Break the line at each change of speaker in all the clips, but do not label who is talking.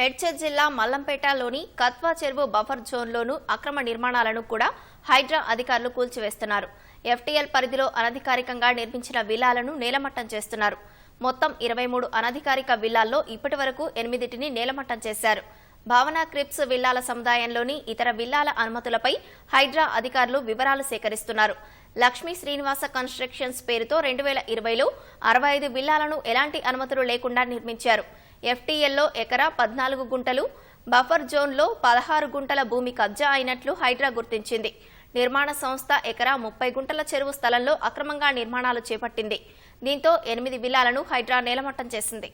మేడ్చల్ జిల్లా మల్లంపేటలోని కత్వా చెరువు బఫర్ జోన్లోను అక్రమ నిర్మాణాలను కూడా హైడ్రా అధికారులు కూల్చివేస్తున్నారు. ఎఫ్టీఎల్ పరిధిలో అనధికారికంగా నిర్మించిన విల్లాలను నేలమట్టం చేస్తున్నారు. మొత్తం ఇరవై మూడు అనధికారిక విల్లాల్లో ఇప్పటి వరకు ఎనిమిదిటిని నేలమట్టం చేశారు. భావన క్రిప్స్ విల్లాల సముదాయంలోని ఇతర విల్లాల అనుమతులపై హైడ్రా అధికారులు వివరాలు సేకరిస్తున్నారు. లక్ష్మీ శ్రీనివాస కన్స్ట్రక్షన్స్ పేరుతో రెండు వేల ఇరవైలో అరవై ఐదు విల్లాలను ఎలాంటి అనుమతులు లేకుండా నిర్మించారు. ఎఫ్టీఎల్లో ఎకరా పద్నాలుగు గుంటలు బఫర్ జోన్లో పదహారు గుంటల భూమి కబ్జా అయినట్లు హైడ్రా గుర్తించింది. నిర్మాణ సంస్థ ఎకరా ముప్పై గుంటల చెరువు స్థలంలో అక్రమంగా నిర్మాణాలు చేపట్టింది. దీంతో ఎనిమిది విల్లాలను హైడ్రా నేలమట్టం చేసింది.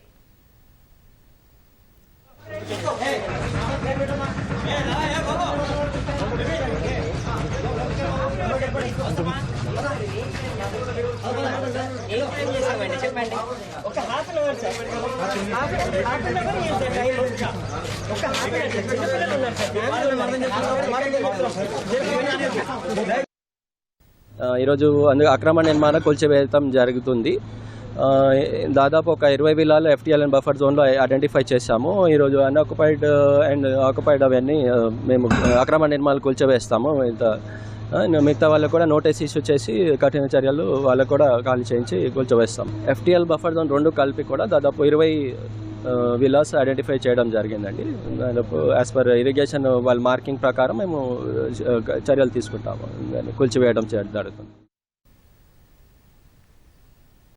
చెప్పండి ఒక half an hour sir half half an hour ఏం సార్ టైం ఒక హాఫ్ అన్ అవర్ సార్ చిన్నపిల్లలు ఉన్నారు సార్
ఈరోజు అందు అక్రమ నిర్మాణ కూల్చివేయటం జరుగుతుంది. దాదాపు ఒక ఇరవై విల్లాలు ఎఫ్టీఎల్ అండ్ బఫర్ జోన్లో ఐడెంటిఫై చేశాము. ఈరోజు అన్ఆక్యుపైడ్ అండ్ ఆక్యుపైడ్ అవన్నీ మేము అక్రమ నిర్మాణాలు కూల్చివేస్తాము. ఇంత మిగతా వాళ్ళకు కూడా నోటీస్ ఇష్యూ చేసి కఠిన చర్యలు వాళ్ళకు కూడా ఖాళీ చేయించి కూల్చివేస్తాం. ఎఫ్టీఎల్ బఫర్ జోన్ రెండు కలిపి కూడా దాదాపు ఇరవై విలాస్ ఐడెంటిఫై చేయడం జరిగిందండి. దాదాపు యాజ్ పర్ ఇరిగేషన్ వాళ్ళ మార్కింగ్ ప్రకారం మేము చర్యలు తీసుకుంటాము. కూల్చివేయడం జరుగుతుంది.